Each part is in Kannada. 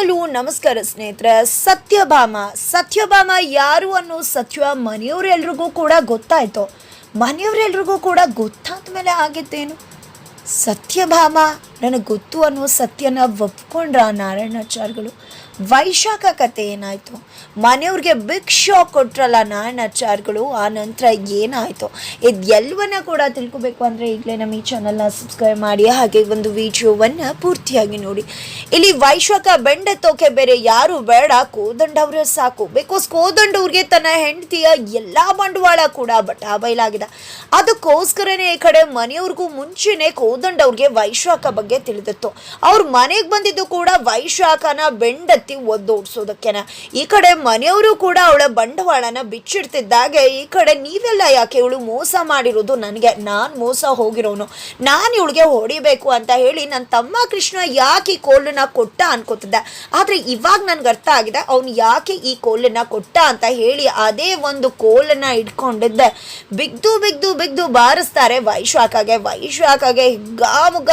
ಹಲೋ ನಮಸ್ಕಾರ ಸ್ನೇಹಿತರೆ. ಸತ್ಯಭಾಮ. ಸತ್ಯಭಾಮ ಯಾರು ಅನ್ನೋ ಸತ್ಯ ಮನೆಯವರೆಲ್ರಿಗೂ ಕೂಡ ಗೊತ್ತಾಯ್ತು. ಮನೆಯವರೆಲ್ರಿಗೂ ಕೂಡ ಗೊತ್ತಾದ ಮೇಲೆ ಆಗಿತ್ತೇನು? ಸತ್ಯಭಾಮ ನನಗೆ ಗೊತ್ತು ಅನ್ನೋ ಸತ್ಯನ ಒಪ್ಕೊಂಡ್ರ ನಾರಾಯಣಾಚಾರ್ಯಗಳು. ವೈಶಾಖ ಕತೆ ಏನಾಯಿತು? ಮನೆಯವ್ರಿಗೆ ಬಿಗ್ ಶಾಕ್ ಕೊಟ್ರಲ್ಲ ನಾರಾಯಣಾಚಾರ್ಯಗಳು, ಆ ನಂತರ ಏನಾಯಿತು? ಇದೆಲ್ಲವನ್ನ ಕೂಡ ತಿಳ್ಕೊಬೇಕು ಅಂದರೆ ಈಗಲೇ ನಮ್ಮ ಈ ಚಾನಲ್ನ ಸಬ್ಸ್ಕ್ರೈಬ್ ಮಾಡಿ, ಹಾಗೆ ಒಂದು ವಿಡಿಯೋವನ್ನು ಪೂರ್ತಿಯಾಗಿ ನೋಡಿ. ಇಲ್ಲಿ ವೈಶಾಖ ಬೆಂಡೆತ್ತೋಕೆ ಬೇರೆ ಯಾರು ಬೇಡ ಕೋದಂಡವ್ರೆ ಸಾಕು. ಬಿಕಾಸ್ ಕೋದಂಡವ್ರಿಗೆ ತನ್ನ ಹೆಂಡತಿಯ ಎಲ್ಲ ಬಂಡವಾಳ ಕೂಡ ಬಟಾ ಬಯಲಾಗಿದೆ ಅದಕ್ಕೋಸ್ಕರನೇ ಈ ಕಡೆ ಮನೆಯವ್ರಿಗೂ ಮುಂಚೆನೆ ಕೋದಂಡವ್ರಿಗೆ ವೈಶಾಖ ಬಗ್ಗೆ ತಿಳಿದಿತ್ತು. ಅವ್ರ ಮನೆಗೆ ಬಂದಿದ್ದು ಕೂಡ ವೈಶಾಖನ ಬೆಂಡತ್ತಿ ಒದ್ದೋಡ್ಸೋದಕ್ಕೆನ. ಈ ಕಡೆ ಮನೆಯವರು ಕೂಡ ಅವಳ ಬಂಡವಾಳನ ಬಿಚ್ಚಿಡ್ತಿದ್ದಾಗೆ, ಈ ಕಡೆ ನೀವೆಲ್ಲ ಯಾಕೆ ಇವಳು ಮೋಸ ಮಾಡಿರೋದು ನನಗೆ? ನಾನು ಮೋಸ ಹೋಗಿರೋನು. ನಾನು ಇವಳಿಗೆ ಹೊಡಿಬೇಕು ಅಂತ ಹೇಳಿ ನನ್ನ ತಮ್ಮ ಕೃಷ್ಣ ಯಾಕೆ ಈ ಕೋಲನ್ನ ಕೊಟ್ಟ ಅನ್ಕೋತಿದ್ದೆ. ಆದರೆ ಇವಾಗ ನನಗೆ ಅರ್ಥ ಆಗಿದೆ, ಅವನು ಯಾಕೆ ಈ ಕೋಲನ್ನ ಕೊಟ್ಟ ಅಂತ ಹೇಳಿ ಅದೇ ಒಂದು ಕೋಲನ್ನ ಇಟ್ಕೊಂಡಿದ್ದೆ. ಬಿಗ್ದು ಬಿಗ್ದು ಬಿಗ್ದು ಬಾರಿಸ್ತಾರೆ ವೈಶಾಖಗೆ. ವೈಶಾಖಗೆ ಹಿಗ್ಗಾ ಮುಗ್ಗ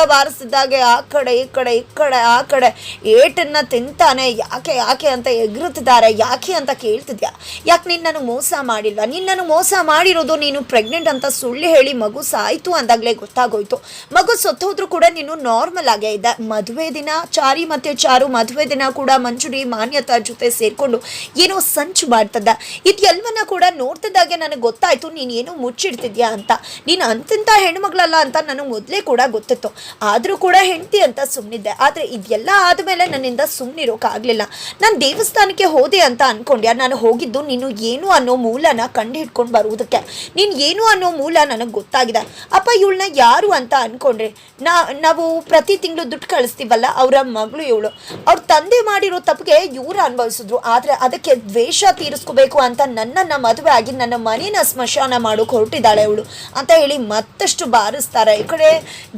ಬಾರಿಸ್ತಿದ್ದಾಗೆ ಆ ಕಡೆ, ಈ ಕಡೆ ಈ ಕಡೆ, ಆ ಕಡೆ. ಏಟನ್ನ ತಿಂತಾನೆ. ಯಾಕೆ ಯಾಕೆ ಅಂತ ಎಗರುತ್ತಿದ್ದಾರೆ. ಯಾಕೆ ಅಂತ ಕೇಳ್ತಿದ್ಯಾ? ಯಾಕೆ ನೀನು ನನಗೆ ಮೋಸ ಮಾಡಿಲ್ಲ ನಿನ್ನನ್ನು ಮೋಸ ಮಾಡಿರೋದು ನೀನು ಪ್ರೆಗ್ನೆಂಟ್ ಅಂತ ಸುಳ್ಳು ಹೇಳಿ ಮಗು ಸಾಯ್ತು ಅಂದಾಗಲೇ ಗೊತ್ತಾಗೋಯ್ತು. ಮಗು ಸತ್ತೋದ್ರೂ ಕೂಡ ನೀನು ನಾರ್ಮಲ್ ಆಗೇ ಇದ್ದ. ಮದುವೆ ದಿನ, ಚಾರಿ ಮತ್ತೆ ಚಾರು, ಮದುವೆ ದಿನ ಕೂಡ ಮಂಜುಡಿ ಮಾನ್ಯತಾ ಜೊತೆ ಸೇರ್ಕೊಂಡು ಏನೋ ಸಂಚು ಮಾಡ್ತದ ಇದೆಲ್ಲವನ್ನ ಕೂಡ ನೋಡ್ತಿದ್ದಾಗೆ ನನಗೆ ಗೊತ್ತಾಯ್ತು. ನೀನು ಏನೋ ಮುಚ್ಚಿಡ್ತಿದ್ಯಾ ಅಂತ. ನೀನು ಅಂತಿಂತ ಹೆಣ್ಮಗಳಲ್ಲ ಅಂತ ನನಗೆ ಮೊದಲೇ ಕೂಡ ಗೊತ್ತಿತ್ತು. ಆದರೂ ಕೂಡ ಹೆಂಡತಿ ಅಂತ ಸುಮ್ಮನಿದ್ದೆ ಆದರೆ ಇದೆಲ್ಲ ಆದಮೇಲೆ ನನ್ನಿಂದ ಸುಮ್ಮನಿರೋಕ್ಕಾಗಲಿಲ್ಲ ನಾನು ದೇವಸ್ಥಾನಕ್ಕೆ ಹೋದೆ ಅಂತ ಅಂದ್ಕೊಂಡೆ ನಾನು ಹೋಗಿದ್ದು ನೀನು ಏನು ಅನ್ನೋ ಮೂಲನ ಕಂಡು ಹಿಡ್ಕೊಂಡು ಬರುವುದಕ್ಕೆ. ನೀನು ಏನು ಅನ್ನೋ ಮೂಲ ನನಗೆ ಗೊತ್ತಾಗಿದೆ. ಅಪ್ಪ, ಇವಳನ್ನ ಯಾರು ಅಂತ ಅಂದ್ಕೊಂಡ್ರೆ ನಾ, ನಾವು ಪ್ರತಿ ತಿಂಗಳು ದುಡ್ಡು ಕಳಿಸ್ತೀವಲ್ಲ, ಅವರ ಮಗಳು ಇವಳು. ಅವ್ರ ತಂದೆ ಮಾಡಿರೋ ತಪ್ಪಿಗೆ ಇವರು ಅನುಭವಿಸಿದ್ರು ಆದರೆ ಅದಕ್ಕೆ ದ್ವೇಷ ತೀರಿಸ್ಕೋಬೇಕು ಅಂತ ನನ್ನನ್ನು ಮದುವೆ ಆಗಿ ನನ್ನ ಮನೇನ ಸ್ಮಶಾನ ಮಾಡೋಕೆ ಹೊರಟಿದ್ದಾಳೆ ಅವಳು ಅಂತ ಹೇಳಿ ಮತ್ತಷ್ಟು ಬಾರಿಸ್ತಾರೆ. ಈ ಕಡೆ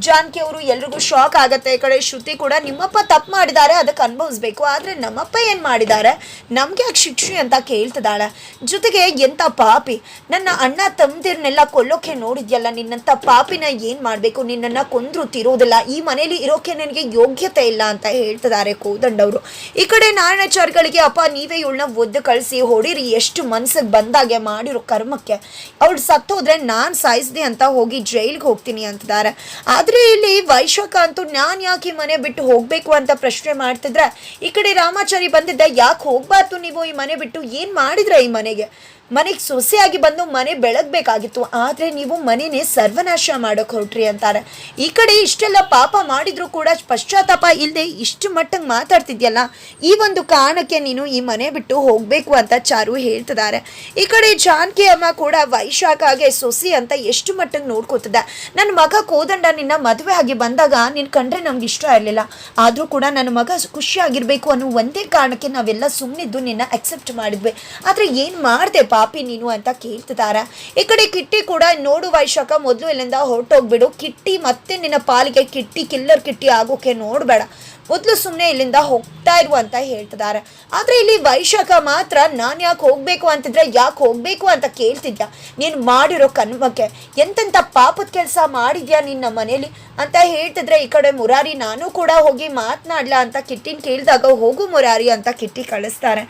ಜಾನಕಿ ಅವರು ಎಲ್ರಿಗೂ ಶಾಕ್ ಆಗತ್ತೆ. ಈ ಕಡೆ ಶ್ರುತಿ ಕೂಡ ನಿಮ್ಮಪ್ಪ ತಪ್ಪು ಮಾಡಿದ್ದಾರೆ, ಅದಕ್ಕೆ ಅನುಭವಿಸ್ಬೇಕು. ಆದರೆ ನಮ್ಮಪ್ಪ ಏನು ಮಾಡಿದ್ದಾರೆ? ನಮಗೆ ಯಾಕೆ ಶಿಕ್ಷೆ ಅಂತ ಕೇಳ್ತಿದ್ದಾಳೆ. ಜೊತೆಗೆ ಎಂಥ ಪಾಪಿ? ನನ್ನ ಅಣ್ಣ ತಮ್ಮದಿರ್ನೆಲ್ಲ ಕೊಲ್ಲೋಕೆ ನೋಡಿದ್ಯಲ್ಲ ನಿನ್ನಂಥ ಪಾಪಿನ ಏನು ಮಾಡಬೇಕು? ನಿನ್ನನ್ನು ಕೊಂದ್ರು ತಿರೋದಿಲ್ಲ. ಈ ಮನೇಲಿ ಇರೋಕೆ ನನಗೆ ಯೋಗ್ಯತೆ ಇಲ್ಲ ಅಂತ ಹೇಳ್ತಿದ್ದಾರೆ ಕೋದಂಡವರು. ಈ ಕಡೆ ನಾರಾಯಣಾಚಾರ್ಯಗಳಿಗೆ, ಅಪ್ಪ, ನೀವೇ ಇವಳನ್ನ ಒದ್ದು ಕಳಿಸಿ, ಹೊಡೀರಿ. ಎಷ್ಟು ಮನ್ಸಿಗೆ ಬಂದಾಗೆ ಮಾಡಿರೋ ಕರ್ಮಕ್ಕೆ. ಅವಳು ಸತ್ತೋದ್ರೆ ನಾನು ಸಾಯಿಸ್ದೆ ಅಂತ ಹೋಗಿ ಜೈಲಿಗೆ ಹೋಗ್ತೀನಿ ಅಂತಿದ್ದಾರೆ. ಆದರೆ ಇಲ್ಲಿ ವೈಶಾಖ ಅಂತೂ ನಾನು ಯಾಕೆ ಈ ಮನೆ ಬಿಟ್ಟು ಹೋಗಬೇಕು ಅಂತ ಪ್ರಶ್ನೆ ಮಾಡ್ತಿದ್ರೆ, ಈ ಕಡೆ ರಾಮಾಚಾರಿ ಬಂದಿದ್ದ ಯಾಕೆ ಹೋಗ್ಬಾರ್ದು ನೀವು ಈ ಮನೆ ಬಿಟ್ಟು? ಏನು ಮಾಡಿದ್ರ ಈ ಮನೆಗೆ? ಮನೆಗೆ ಸೊಸೆಯಾಗಿ ಬಂದು ಮನೆ ಬೆಳಗಬೇಕಾಗಿತ್ತು. ಆದರೆ ನೀವು ಮನೆನೇ ಸರ್ವನಾಶ ಮಾಡೋಕೆ ಹೊರಟ್ರಿ ಅಂತಾರೆ. ಈ ಕಡೆ ಇಷ್ಟೆಲ್ಲ ಪಾಪ ಮಾಡಿದರೂ ಕೂಡ ಪಶ್ಚಾತ್ತಾಪ ಇಲ್ಲದೆ ಇಷ್ಟು ಮಟ್ಟಂಗೆ ಮಾತಾಡ್ತಿದ್ಯಲ್ಲ, ಈ ಒಂದು ಕಾರಣಕ್ಕೆ ನೀನು ಈ ಮನೆ ಬಿಟ್ಟು ಹೋಗಬೇಕು ಅಂತ ಚಾರು ಹೇಳ್ತಿದ್ದಾರೆ. ಈ ಕಡೆ ಜಾನಕಿ ಅಮ್ಮ ಕೂಡ ವೈಶಾಖಾಗೆ ಸೊಸಿ ಅಂತ ಎಷ್ಟು ಮಟ್ಟಿಗೆ ನೋಡ್ಕೋತಿದ್ದೆ. ನನ್ನ ಮಗ ಕೋದಂಡ ನಿನ್ನ ಮದುವೆ ಆಗಿ ಬಂದಾಗ ನೀನು ಕಂಡ್ರೆ ನಮ್ಗೆ ಇಷ್ಟ ಇರಲಿಲ್ಲ. ಆದರೂ ಕೂಡ ನನ್ನ ಮಗ ಖುಷಿಯಾಗಿರಬೇಕು ಅನ್ನೋ ಒಂದೇ ಕಾರಣಕ್ಕೆ ನಾವೆಲ್ಲ ಸುಮ್ಮನಿದ್ದು ನಿನ್ನ ಅಕ್ಸೆಪ್ಟ್ ಮಾಡಿದ್ವಿ. ಆದರೆ ಏನು ಮಾಡಿದೆ ನೀನು ಅಂತ ಕೇಳ್ತಿದ್ದಾರೆ ಈ ಕಡೆ ಕಿಟ್ಟಿ ಕೂಡ ನೋಡು ವೈಶಾಖ ಮೊದಲು ಇಲ್ಲಿಂದ ಹೊರಟೋಗ್ಬಿಡು. ಕಿಟ್ಟಿ ಮತ್ತೆ ನಿನ್ನ ಪಾಲಿಗೆ ಕಿಟ್ಟಿ ಕಿಲ್ಲರ್ ಕಿಟ್ಟಿ ಆಗೋಕೆ ನೋಡಬೇಡ. ಮೊದಲು ಸುಮ್ಮನೆ ಇಲ್ಲಿಂದ ಹೋಗ್ತಾ ಇರು ಅಂತ ಹೇಳ್ತಿದ್ದಾರೆ. ಆದರೆ ಇಲ್ಲಿ ವೈಶಾಖ ಮಾತ್ರ ನಾನು ಯಾಕೆ ಹೋಗಬೇಕು ಅಂತಿದ್ರೆ ಯಾಕೆ ಹೋಗಬೇಕು ಅಂತ ಕೇಳ್ತಿದ್ಯಾ? ನೀನು ಮಾಡಿರೋ ಕನ್ಮಕ್ಕೆ ಎಂತೆಂಥ ಪಾಪದ ಕೆಲಸ ಮಾಡಿದ್ಯಾ ನಿನ್ನ ಮನೇಲಿ? ಅಂತ ಹೇಳ್ತಿದ್ರೆ ಈ ಕಡೆ ಮುರಾರಿ, ನಾನು ಕೂಡ ಹೋಗಿ ಮಾತನಾಡ್ಲ ಅಂತ ಕಿಟ್ಟಿನ ಕೇಳಿದಾಗ ಹೋಗು ಮುರಾರಿ ಅಂತ ಕಿಟ್ಟಿ ಕಳಿಸ್ತಾರೆ.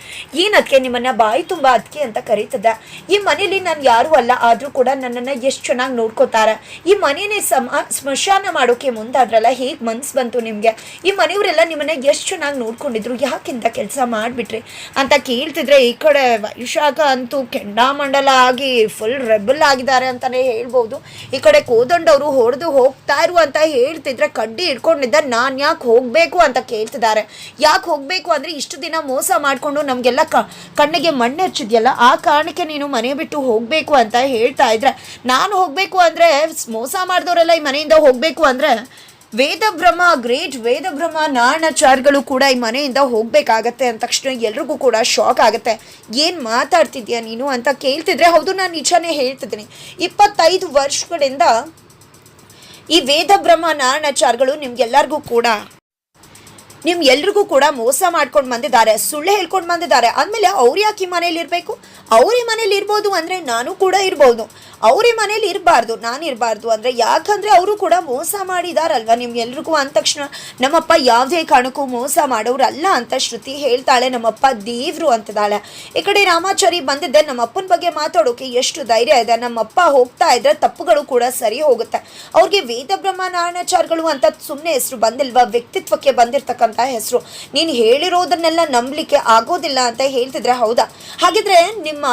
ಏನಕ್ಕೆ ನಿಮ್ಮನ್ನ ಬಾಯಿ ತುಂಬ ಅದಕ್ಕೆ ಅಂತ ಕರೀತದೆ ಈ ಮನೇಲಿ ನಾನು ಯಾರೂ ಅಲ್ಲ, ಆದರೂ ಕೂಡ ನನ್ನನ್ನು ಎಷ್ಟು ಚೆನ್ನಾಗಿ ನೋಡ್ಕೋತಾರೆ. ಈ ಮನೇನೆ ಸಮ ಸ್ಮಶಾನ ಮಾಡೋಕೆ ಮುಂದಾದ್ರಲ್ಲ ಹೇಗೆ ಮನ್ಸು ಬಂತು ನಿಮಗೆ? ಈ ಮನೆಯವರೆಲ್ಲ ನಿಮ್ಮನ್ನ ಎಷ್ಟು ಚೆನ್ನಾಗಿ ನೋಡ್ಕೊಂಡಿದ್ರು, ಯಾಕಿಂತ ಕೆಲಸ ಮಾಡಿಬಿಟ್ರಿ? ಅಂತ ಕೇಳ್ತಿದ್ರೆ ಈ ಕಡೆ ವೈಶಾಖ ಅಂತೂ ಕೆಂಡಾಮಂಡಲ ಆಗಿ ಫುಲ್ ರೆಬಲ್ ಆಗಿದ್ದಾರೆ ಅಂತಲೇ ಹೇಳ್ಬೋದು. ಈ ಕಡೆ ಕೋದಂಡವರು ಹೊಡೆದು ಹೋಗ್ತಾ ಇರು ಅಂತ ಹೇಳ್ತಿದ್ರೆ ಕಡ್ಡಿ ಇಟ್ಕೊಂಡಿದ್ದ ನಾನು ಯಾಕೆ ಹೋಗಬೇಕು ಅಂತ ಕೇಳ್ತಿದ್ದಾರೆ. ಯಾಕೆ ಹೋಗಬೇಕು ಅಂದರೆ ಇಷ್ಟು ದಿನ ಮೋಸ ಮಾಡಿಕೊಂಡು ನಮಗೆಲ್ಲ ಕಣ್ಣಿಗೆ ಮಣ್ಣು ಹಚ್ಚಿದ್ಯಲ್ಲ ಆ ಕಾರಣಕ್ಕೆ ನೀನು ಮನೆ ಬಿಟ್ಟು ಹೋಗಬೇಕು ಅಂತ ಹೇಳ್ತಾ ಇದ್ರೆ, ನಾನು ಹೋಗಬೇಕು ಅಂದರೆ ಮೋಸ ಮಾಡಿದವರೆಲ್ಲ ಈ ಮನೆಯಿಂದ ಹೋಗಬೇಕು ಅಂದರೆ ವೇದ ಬ್ರಹ್ಮ, ಗ್ರೇಟ್ ವೇದಭ್ರಮ ನಾಣಾಚಾರ್ಗಳು ಕೂಡ ಈ ಮನೆಯಿಂದ ಹೋಗಬೇಕಾಗತ್ತೆ ಅಂದ ತಕ್ಷಣ ಎಲ್ರಿಗೂ ಕೂಡ ಶಾಕ್ ಆಗುತ್ತೆ. ಏನು ಮಾತಾಡ್ತಿದ್ಯಾ ನೀನು ಅಂತ ಕೇಳ್ತಿದ್ರೆ, ಹೌದು, ನಾನು ನಿಜಾನೇ ಹೇಳ್ತಿದ್ದೀನಿ. ಇಪ್ಪತ್ತೈದು ವರ್ಷಗಳಿಂದ ಈ ವೇದಭ್ರಮ ಬ್ರಹ್ಮ, ನಾರಾಯಣಾಚಾರ್ಯಗಳು ನಿಮ್ಗೆಲ್ಲರಿಗೂ ಕೂಡ, ನಿಮ್ ಎಲ್ರಿಗೂ ಕೂಡ ಮೋಸ ಮಾಡ್ಕೊಂಡು ಬಂದಿದ್ದಾರೆ, ಸುಳ್ಳು ಹೇಳ್ಕೊಂಡು ಬಂದಿದ್ದಾರೆ. ಅಂದಮೇಲೆ ಅವ್ರು ಯಾಕೆ ಈ ಮನೇಲಿ ಇರಬೇಕು ಅವ್ರ ಈ ಮನೇಲಿ ಇರ್ಬೋದು ಅಂದರೆ ನಾನು ಕೂಡ ಇರ್ಬೋದು. ಅವರೇ ಮನೇಲಿ ಇರಬಾರ್ದು, ನಾನು ಇರಬಾರ್ದು ಅಂದರೆ ಯಾಕಂದರೆ ಅವರು ಕೂಡ ಮೋಸ ಮಾಡಿದಾರಲ್ವ ನಿಮ್ಗೆಲ್ರಿಗೂ ಅಂದ ತಕ್ಷಣ. ನಮ್ಮಪ್ಪ ಯಾವುದೇ ಕಾರಣಕ್ಕೂ ಮೋಸ ಮಾಡೋರಲ್ಲ ಅಂತ ಶ್ರುತಿ ಹೇಳ್ತಾಳೆ, ನಮ್ಮಪ್ಪ ದೇವ್ರು ಅಂತದಾಳೆ. ಈ ಕಡೆ ರಾಮಾಚಾರಿ ಬಂದಿದ್ದೆ, ನಮ್ಮಪ್ಪನ ಬಗ್ಗೆ ಮಾತಾಡೋಕೆ ಎಷ್ಟು ಧೈರ್ಯ ಇದೆ. ನಮ್ಮಪ್ಪ ಹೋಗ್ತಾ ಇದ್ರೆ ತಪ್ಪುಗಳು ಕೂಡ ಸರಿ ಹೋಗುತ್ತೆ. ಅವ್ರಿಗೆ ವೇದ ಬ್ರಹ್ಮ ನಾರಾಯಣಾಚಾರ್ಗಳು ಅಂತ ಸುಮ್ಮನೆ ಹೆಸರು ಬಂದಿಲ್ವಾ? ವ್ಯಕ್ತಿತ್ವಕ್ಕೆ ಬಂದಿರತಕ್ಕಂಥ ಹೆಸರು. ನೀನು ಹೇಳಿರೋದನ್ನೆಲ್ಲ ನಂಬಲಿಕ್ಕೆ ಆಗೋದಿಲ್ಲ ಅಂತ ಹೇಳ್ತಿದ್ರೆ ಹೌದಾ? ಹಾಗಿದ್ರೆ ನಿಮ್ಮ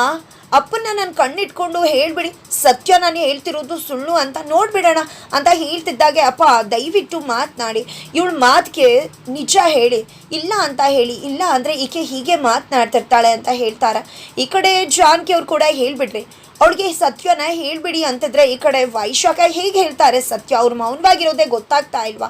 ಅಪ್ಪನ್ನ ನಾನು ಕಣ್ಣಿಟ್ಕೊಂಡು ಹೇಳ್ಬಿಡಿ, ಸತ್ಯ ನಾನು ಹೇಳ್ತಿರೋದು ಸುಳ್ಳು ಅಂತ ನೋಡ್ಬಿಡೋಣ ಅಂತ ಹೇಳ್ತಿದ್ದಾಗೆ ಅಪ್ಪ. ದಯವಿಟ್ಟು ಮಾತನಾಡಿ. ಇವಳ ಮಾತಿಗೆ ನಿಜ ಹೇಳಿ, ಇಲ್ಲ ಅಂತ ಹೇಳಿ, ಇಲ್ಲ ಅಂದರೆ ಈಕೆ ಹೀಗೆ ಮಾತನಾಡ್ತಿರ್ತಾಳೆ ಅಂತ ಹೇಳ್ತಾರೆ. ಈ ಕಡೆ ಜಾನ್ಕಿ ಅವ್ರು ಕೂಡ ಹೇಳಿಬಿಡ್ರಿ. ಅವಳಿಗೆ ಸತ್ಯನ ಹೇಳ್ಬಿಡಿ ಅಂತಿದ್ರೆ ಈ ಕಡೆ ವೈಶಾಖ ಹೇಗೆ ಹೇಳ್ತಾರೆ ಸತ್ಯ? ಅವ್ರು ಮೌನವಾಗಿರೋದೇ ಗೊತ್ತಾಗ್ತಾ ಇಲ್ವಾ?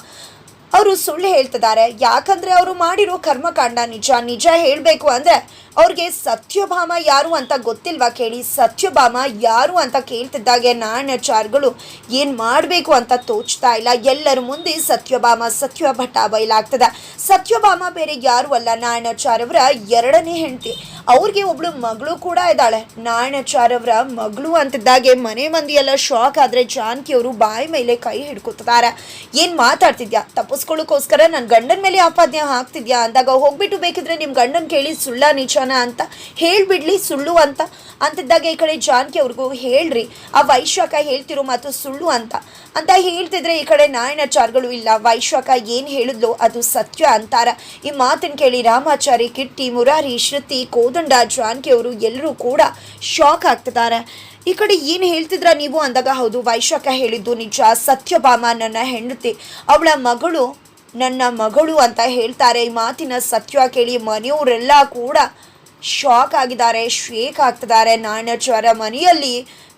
ಅವರು ಸುಳ್ಳು ಹೇಳ್ತಿದ್ದಾರೆ. ಯಾಕಂದರೆ ಅವರು ಮಾಡಿರೋ ಕರ್ಮಕಾಂಡ ನಿಜ. ನಿಜ ಹೇಳಬೇಕು ಅಂದ್ರೆ ಅವ್ರಿಗೆ ಸತ್ಯಭಾಮ ಯಾರು ಅಂತ ಗೊತ್ತಿಲ್ವಾ ಕೇಳಿ. ಸತ್ಯಭಾಮ ಯಾರು ಅಂತ ಕೇಳ್ತಿದ್ದಾಗೆ ನಾಣ್ಯಾಚಾರ್ಗಳು. ಏನು ಮಾಡಬೇಕು ಅಂತ ತೋಚ್ತಾ ಇಲ್ಲ. ಎಲ್ಲರ ಮುಂದೆ ಸತ್ಯಭಾಮ, ಸತ್ಯ ಭಟ್ಟ ಬಯಲಾಗ್ತದೆ ಸತ್ಯಭಾಮ ಬೇರೆ ಯಾರು ಅಲ್ಲ. ನಾರಾಯಣಾಚಾರ್ಯ ಅವರ ಎರಡನೇ ಹೆಂಡತಿ. ಅವ್ರಿಗೆ ಒಬ್ಳು ಮಗಳು ಕೂಡ ಇದ್ದಾಳೆ. ನಾರಾಯಣಾಚಾರ್ಯ ಅವರ ಮಗಳು ಅಂತಿದ್ದಾಗೆ ಮನೆ ಮಂದಿ ಎಲ್ಲ ಶಾಕ್ ಆದರೆ ಜಾನಕಿ ಅವರು ಬಾಯಿ ಮೇಲೆ ಕೈ ಹಿಡ್ಕೊತಿದ್ದಾರೆ. ಏನು ಮಾತಾಡ್ತಿದ್ಯಾ? ತಪ್ಪಿಸ್ಕೊಳ್ಳೋಕ್ಕೋಸ್ಕರ ನನ್ನ ಗಂಡನ ಮೇಲೆ ಆಪಾದನೆ ಹಾಕ್ತಿದ್ಯಾ? ಅಂದಾಗ ಹೋಗ್ಬಿಟ್ಟು ಬೇಕಿದ್ರೆ ನಿಮ್ಮ ಗಂಡನ ಕೇಳಿ ಸುಳ್ಳ ಅಂತ ಹೇಳ್ಬಿಡ್ಲಿ, ಸುಳ್ಳು ಅಂತ. ಅಂತಿದ್ದಾಗ ಈ ಕಡೆ ಜಾನ್ಕಿ ಅವ್ರಿಗೂ ಹೇಳ್ರಿ, ಆ ವೈಶಾಖ ಹೇಳ್ತಿರೋ ಮಾತು ಸುಳ್ಳು ಅಂತ. ಅಂತ ಹೇಳ್ತಿದ್ರೆ ಈ ಕಡೆ ನಾರಾಯಣಾಚಾರ್ಗಳು ಇಲ್ಲ. ವೈಶಾಖ ಏನು ಹೇಳಿದ್ಲು ಅದು ಸತ್ಯ ಅಂತಾರ. ಈ ಮಾತನ್ನು ಕೇಳಿ ರಾಮಾಚಾರಿ, ಕಿಟ್ಟಿ, ಮುರಾರಿ, ಶ್ರುತಿ, ಕೋದಂಡ, ಜಾನ್ಕಿ ಅವರು ಎಲ್ಲರೂ ಕೂಡ ಶಾಕ್ ಆಗ್ತಿದ್ದಾರೆ ಈ ಕಡೆ ಏನು ಹೇಳ್ತಿದ್ರ ನೀವು ಅಂದಾಗ ಹೌದು, ವೈಶಾಖ ಹೇಳಿದ್ದು ನಿಜ, ಸತ್ಯಭಾಮ ನನ್ನ ಹೆಂಡತಿ, ಅವಳ ಮಗಳು ನನ್ನ ಮಗಳು ಅಂತ ಹೇಳ್ತಾರೆ. ಈ ಮಾತಿನ ಸತ್ಯ ಕೇಳಿ ಮನೆಯವರೆಲ್ಲ ಕೂಡ ಶಾಕ್ ಆಗಿದ್ದಾರೆ, ಶೇಕ್ ಆಗ್ತಿದ್ದಾರೆ. ನಾಣ್ಯಾಚಾರ್ಯ ಮನೆಯಲ್ಲಿ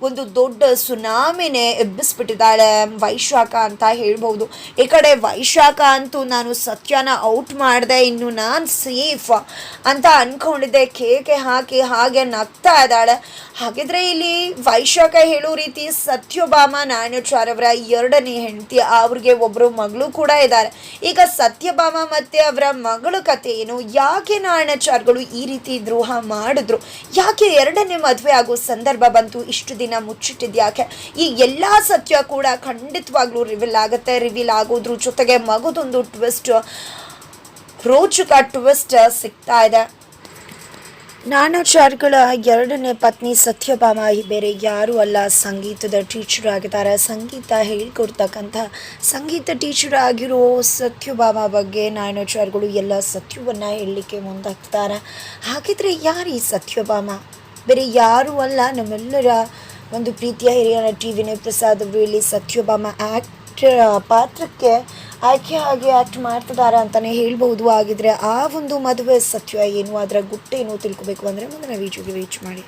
ಒಂದು ದೊಡ್ಡ ಸುನಾಮಿನೇ ಎಬ್ಬಿಸ್ಬಿಟ್ಟಿದ್ದಾಳೆ ವೈಶಾಖ ಅಂತ ಹೇಳ್ಬೋದು ಈ ಕಡೆ ವೈಶಾಖ ಅಂತೂ ನಾನು ಸತ್ಯನ ಔಟ್ ಮಾಡಿದೆ, ಇನ್ನು ನಾನು ಸೇಫ್ ಅಂತ ಅನ್ಕೊಂಡಿದ್ದೆ. ಕೇಕೆ ಹಾಕಿ ಹಾಗೆ ನಗ್ತಾ ಇದ್ದಾಳೆ. ಹಾಗಿದ್ರೆ ಇಲ್ಲಿ ವೈಶಾಖ ಹೇಳೋ ರೀತಿ ಸತ್ಯಭಾಮ ನಾಣ್ಯಚಾರವರ ಎರಡನೇ ಹೆಂಡತಿ, ಅವ್ರಿಗೆ ಒಬ್ಬರು ಮಗಳು ಕೂಡ ಇದ್ದಾರೆ. ಈಗ ಸತ್ಯಭಾಮ ಮತ್ತೆ ಅವರ ಮಗಳ ಕಥೆ ಏನು? ಯಾಕೆ ನಾಣ್ಯಚಾರ್ಗಳು ಈ ರೀತಿ ದ್ರೋಹ ಮಾಡಿದ್ರು. ಯಾಕೆ ಎರಡನೇ ಮದುವೆ ಆಗೋ ಸಂದರ್ಭ ಬಂತು? ಇಷ್ಟು ದಿನ ಮುಚ್ಚಿಟ್ಟಿದ್ಯಾಕೆ ಈ ಎಲ್ಲ ಸತ್ಯ ಕೂಡ ಖಂಡಿತವಾಗ್ಲೂ ರಿವೀಲ್ ಆಗುತ್ತೆ. ರಿವೀಲ್ ಆಗೋದ್ರ ಜೊತೆಗೆ ಮಗದೊಂದು ಟ್ವಿಸ್ಟ್ ರೋಚಕ ಟ್ವಿಸ್ಟ್ ಸಿಗ್ತಾ ಇದೆ. ನಾನಾಚಾರ್ಯಗಳ ಎರಡನೇ ಪತ್ನಿ ಸತ್ಯಭಾಮ ಬೇರೆ ಯಾರೂ ಅಲ್ಲ. ಸಂಗೀತದ ಟೀಚರ್ ಆಗಿದ್ದಾರೆ. ಸಂಗೀತ ಹೇಳ್ಕೊಡ್ತಕ್ಕಂಥ ಸಂಗೀತ ಟೀಚರ್ ಆಗಿರೋ ಸತ್ಯಭಾಮ ಬಗ್ಗೆ ನಾನಾಚಾರ್ಗಳು ಎಲ್ಲ ಸತ್ಯವನ್ನು ಹೇಳಲಿಕ್ಕೆ ಮುಂದಾಗ್ತಾರೆ. ಹಾಗಿದ್ರೆ ಯಾರು ಈ ಸತ್ಯಭಾಮ? ಬೇರೆ ಯಾರೂ ಅಲ್ಲ. ನಮ್ಮೆಲ್ಲರ ಒಂದು ಪ್ರೀತಿಯ ಹಿರಿಯ ಟಿ ವಿನಯ್ ಪ್ರಸಾದ್ ಅವರು ಇಲ್ಲಿ ಸತ್ಯಭಾಮ ಆ್ಯಕ್ಟ್ ಪಾತ್ರಕ್ಕೆ ಆಯ್ಕೆ ಆಗಿ ಆ್ಯಕ್ಟ್ ಮಾಡ್ತಿದ್ದಾರೆ ಅಂತಲೇ ಹೇಳ್ಬೋದು ಆಗಿದ್ರೆ ಆ ಒಂದು ಮದುವೆ ಸತ್ಯ ಏನು? ಅದರ ಗುಟ್ಟೇನು ತಿಳ್ಕೊಬೇಕು ಅಂದರೆ ಮುಂದಿನ ವೀಡಿಯೋಗೆ ವೀಚ್ ಮಾಡಿ.